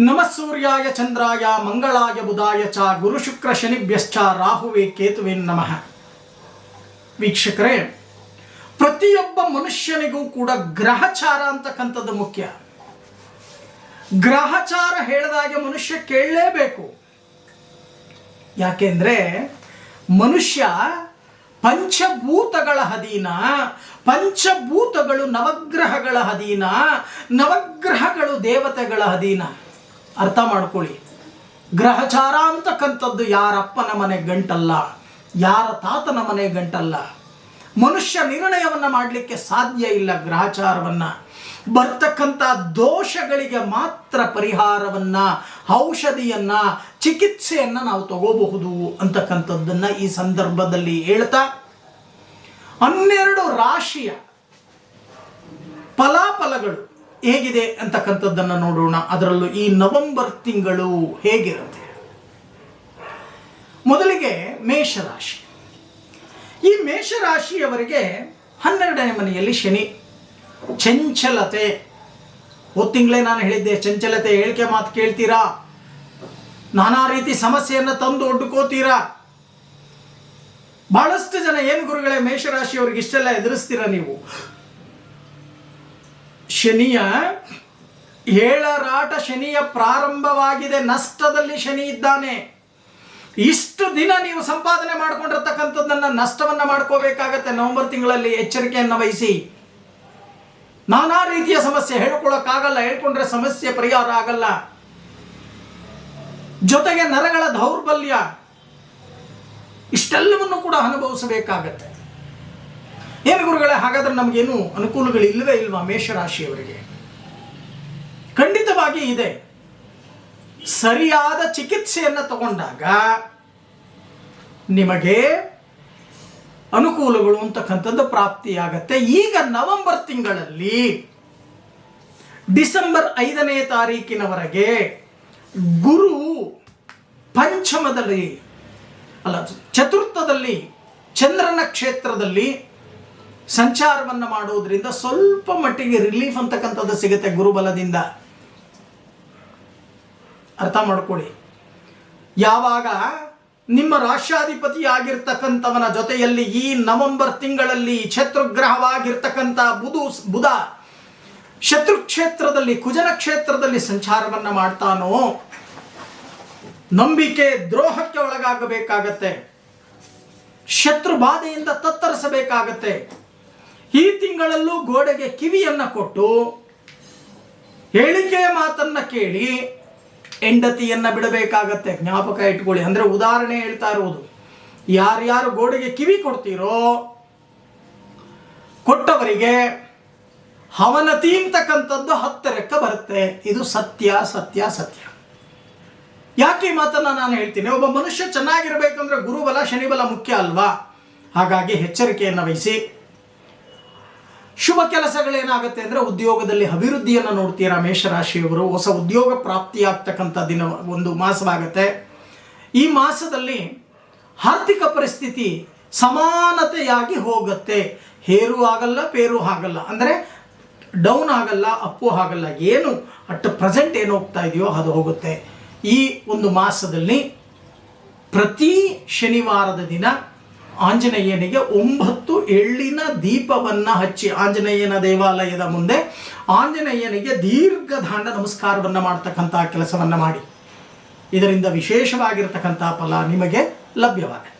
ನಮಃ ಸೂರ್ಯಾಯ ಚಂದ್ರಾಯ ಮಂಗಳಾಯ ಬುಧಾಯ ಚ ಗುರು ಶುಕ್ರ ಶನಿಭ್ಯಶ್ಚ ರಾಹುವೆ ಕೇತುವೆ ನಮಃ ವೀಕ್ಷಕರೇ ಪ್ರತಿಯೊಬ್ಬ ಮನುಷ್ಯನಿಗೂ ಕೂಡ ಗ್ರಹಚಾರ ಅಂತಕ್ಕಂಥದ್ದು ಮುಖ್ಯ. ಗ್ರಹಚಾರ ಹೇಳಿದಾಗೆ ಮನುಷ್ಯ ಕೇಳಲೇಬೇಕು. ಯಾಕೆಂದ್ರೆ ಮನುಷ್ಯ ಪಂಚಭೂತಗಳ ಅಧೀನ, ಪಂಚಭೂತಗಳು ನವಗ್ರಹಗಳ ಅಧೀನ, ನವಗ್ರಹಗಳು ದೇವತೆಗಳ ಅಧೀನ. ಅರ್ಥ ಮಾಡ್ಕೊಳ್ಳಿ. ಗ್ರಹಚಾರ ಅಂತಕ್ಕಂಥದ್ದು ಯಾರಪ್ಪನ ಮನೆ ಗಂಟಲ್ಲ, ಯಾರ ತಾತನ ಮನೆ ಗಂಟಲ್ಲ. ಮನುಷ್ಯ ನಿರ್ಣಯವನ್ನು ಮಾಡಲಿಕ್ಕೆ ಸಾಧ್ಯ ಇಲ್ಲ ಗ್ರಹಚಾರವನ್ನು. ಬರ್ತಕ್ಕಂಥ ದೋಷಗಳಿಗೆ ಮಾತ್ರ ಪರಿಹಾರವನ್ನ, ಔಷಧಿಯನ್ನ, ಚಿಕಿತ್ಸೆಯನ್ನ ನಾವು ತಗೋಬಹುದು ಅಂತಕ್ಕಂಥದ್ದನ್ನ ಈ ಸಂದರ್ಭದಲ್ಲಿ ಹೇಳ್ತಾ, ಹನ್ನೆರಡು ರಾಶಿಯ ಫಲಾಫಲಗಳು. ಹೇಗಿದೆ ಅಂತಕ್ಕಂಥದ್ದನ್ನು ನೋಡೋಣ. ಅದರಲ್ಲೂ ಈ ನವೆಂಬರ್ ತಿಂಗಳು ಹೇಗಿರುತ್ತೆ? ಮೊದಲಿಗೆ ಮೇಷರಾಶಿ. ಈ ಮೇಷರಾಶಿಯವರಿಗೆ ಹನ್ನೆರಡನೇ ಮನೆಯಲ್ಲಿ ಶನಿ. ಚಂಚಲತೆ. ಹೋದ ತಿಂಗಳೇ ನಾನು ಹೇಳಿದ್ದೆ, ಚಂಚಲತೆ ಹೇಳಿಕೆ ಮಾತು ಕೇಳ್ತೀರಾ? ನಾನಾ ರೀತಿ ಸಮಸ್ಯೆಯನ್ನು ತಂದು ಒಡ್ಡುಕೋತೀರಾ ಬಹಳಷ್ಟು ಜನ ಏನು ಗುರುಗಳೇ, ಮೇಷರಾಶಿಯವ್ರಿಗೆ ಇಷ್ಟೆಲ್ಲ ಎದುರಿಸ್ತೀರಾ ನೀವು? ಶನಿಯ ಏಳರಾಟ ಶನಿಯ ಪ್ರಾರಂಭವಾಗಿದೆ, ನಷ್ಟದಲ್ಲಿ ಶನಿ ಇದ್ದಾನೆ. ಇಷ್ಟು ದಿನ ನೀವು ಸಂಪಾದನೆ ಮಾಡ್ಕೊಂಡಿರ್ತಕ್ಕಂಥದ್ದನ್ನ ನಷ್ಟವನ್ನ ಮಾಡ್ಕೋಬೇಕಾಗತ್ತೆ. ನವೆಂಬರ್ ತಿಂಗಳಲ್ಲಿ ಎಚ್ಚರಿಕೆಯನ್ನು ವಹಿಸಿ. ನಾನಾ ರೀತಿಯ ಸಮಸ್ಯೆ ಹೇಳ್ಕೊಳ್ಳೋಕ್ಕಾಗಲ್ಲ, ಹೇಳ್ಕೊಂಡ್ರೆ ಸಮಸ್ಯೆ ಪರಿಹಾರ ಆಗಲ್ಲ. ಜೊತೆಗೆ ನರಗಳ ದೌರ್ಬಲ್ಯ, ಇಷ್ಟೆಲ್ಲವನ್ನು ಕೂಡ ಅನುಭವಿಸಬೇಕಾಗತ್ತೆ. ಏನು ಗುರುಗಳೇ, ಹಾಗಾದ್ರೆ ನಮಗೇನು ಅನುಕೂಲಗಳು ಇಲ್ಲವೇ ಇಲ್ವಾ ಮೇಷರಾಶಿಯವರಿಗೆ? ಖಂಡಿತವಾಗಿ ಇದೆ. ಸರಿಯಾದ ಚಿಕಿತ್ಸೆಯನ್ನು ತಗೊಂಡಾಗ ನಿಮಗೆ ಅನುಕೂಲಗಳು ಅಂತಕ್ಕಂಥದ್ದು ಪ್ರಾಪ್ತಿಯಾಗತ್ತೆ. ಈಗ ನವೆಂಬರ್ ತಿಂಗಳಲ್ಲಿ ಡಿಸೆಂಬರ್ ಐದನೇ ತಾರೀಕಿನವರೆಗೆ ಗುರು ಪಂಚಮದಲ್ಲಿ, ಅಲ್ಲ, ಚತುರ್ಥದಲ್ಲಿ, ಚಂದ್ರನ ಕ್ಷೇತ್ರದಲ್ಲಿ ಸಂಚಾರವನ್ನು ಮಾಡುವುದರಿಂದ ಸ್ವಲ್ಪ ಮಟ್ಟಿಗೆ ರಿಲೀಫ್ ಅಂತಕ್ಕಂಥದ್ದು ಸಿಗುತ್ತೆ ಗುರುಬಲದಿಂದ. ಅರ್ಥ ಮಾಡ್ಕೊಳ್ಳಿ. ಯಾವಾಗ ನಿಮ್ಮ ರಾಷ್ಟ್ರಾಧಿಪತಿ ಆಗಿರ್ತಕ್ಕಂಥವನ ಜೊತೆಯಲ್ಲಿ ಈ ನವೆಂಬರ್ ತಿಂಗಳಲ್ಲಿ ಶತ್ರುಗ್ರಹವಾಗಿರ್ತಕ್ಕಂಥ ಬುಧು, ಬುಧ ಶತ್ರು ಕ್ಷೇತ್ರದಲ್ಲಿ, ಕುಜನ ಕ್ಷೇತ್ರದಲ್ಲಿ ಸಂಚಾರವನ್ನು ಮಾಡ್ತಾನೋ, ನಂಬಿಕೆ ದ್ರೋಹಕ್ಕೆ ಒಳಗಾಗಬೇಕಾಗತ್ತೆ. ಶತ್ರು ಬಾಧೆಯಿಂದ ತತ್ತರಿಸಬೇಕಾಗತ್ತೆ. ಈ ತಿಂಗಳಲ್ಲೂ ಗೋಡೆಗೆ ಕಿವಿಯನ್ನ ಕೊಟ್ಟು ಹೇಳಿಕೆಯ ಮಾತನ್ನ ಕೇಳಿ ಹೆಂಡತಿಯನ್ನ ಬಿಡಬೇಕಾಗತ್ತೆ. ಜ್ಞಾಪಕ ಇಟ್ಕೊಳ್ಳಿ. ಅಂದ್ರೆ ಉದಾಹರಣೆ ಹೇಳ್ತಾ ಇರುವುದು. ಯಾರ್ಯಾರು ಗೋಡೆಗೆ ಕಿವಿ ಕೊಡ್ತೀರೋ ಕೊಟ್ಟವರಿಗೆ ಹವನತಿ ಅಂತಕ್ಕಂಥದ್ದು ಹತ್ತಿರಕ್ಕೆ ಬರುತ್ತೆ. ಇದು ಸತ್ಯ ಸತ್ಯ ಸತ್ಯ. ಯಾಕೆ ಮಾತನ್ನ ನಾನು ಹೇಳ್ತೀನಿ? ಒಬ್ಬ ಮನುಷ್ಯ ಚೆನ್ನಾಗಿರ್ಬೇಕಂದ್ರೆ ಗುರುಬಲ, ಶನಿಬಲ ಮುಖ್ಯ ಅಲ್ವಾ? ಹಾಗಾಗಿ ಎಚ್ಚರಿಕೆಯನ್ನು ವಹಿಸಿ. ಶುಭ ಕೆಲಸಗಳೇನಾಗುತ್ತೆ ಅಂದರೆ ಉದ್ಯೋಗದಲ್ಲಿ ಅಭಿವೃದ್ಧಿಯನ್ನು ನೋಡ್ತೀರಾ ಮೇಷರಾಶಿಯವರು ಹೊಸ ಉದ್ಯೋಗ ಪ್ರಾಪ್ತಿಯಾಗ್ತಕ್ಕಂಥ ದಿನ ಒಂದು ಮಾಸವಾಗುತ್ತೆ. ಈ ಮಾಸದಲ್ಲಿ ಆರ್ಥಿಕ ಪರಿಸ್ಥಿತಿ ಸಮಾನತೆಯಾಗಿ ಹೋಗುತ್ತೆ. ಹೇರು ಆಗಲ್ಲ, ಪೇರು ಆಗಲ್ಲ. ಅಂದರೆ ಡೌನ್ ಆಗಲ್ಲ, ಅಪ್ಪು ಆಗಲ್ಲ, ಏನು ಅಟ್ ಪ್ರೆಸೆಂಟ್ ಏನು ಹೋಗ್ತಾ ಇದೆಯೋ ಅದು ಹೋಗುತ್ತೆ. ಈ ಒಂದು ಮಾಸದಲ್ಲಿ ಪ್ರತಿ ಶನಿವಾರದ ದಿನ ಆಂಜನೇಯನಿಗೆ ಒಂಬತ್ತು ಎಳ್ಳಿನ ದೀಪವನ್ನು ಹಚ್ಚಿ ಆಂಜನೇಯನ ದೇವಾಲಯದ ಮುಂದೆ ಆಂಜನೇಯನಿಗೆ ದೀರ್ಘ ದಾಂಡ ನಮಸ್ಕಾರವನ್ನು ಮಾಡ್ತಕ್ಕಂಥ ಕೆಲಸವನ್ನು ಮಾಡಿ. ಇದರಿಂದ ವಿಶೇಷವಾಗಿರ್ತಕ್ಕಂಥ ಫಲ ನಿಮಗೆ ಲಭ್ಯವಾಗುತ್ತೆ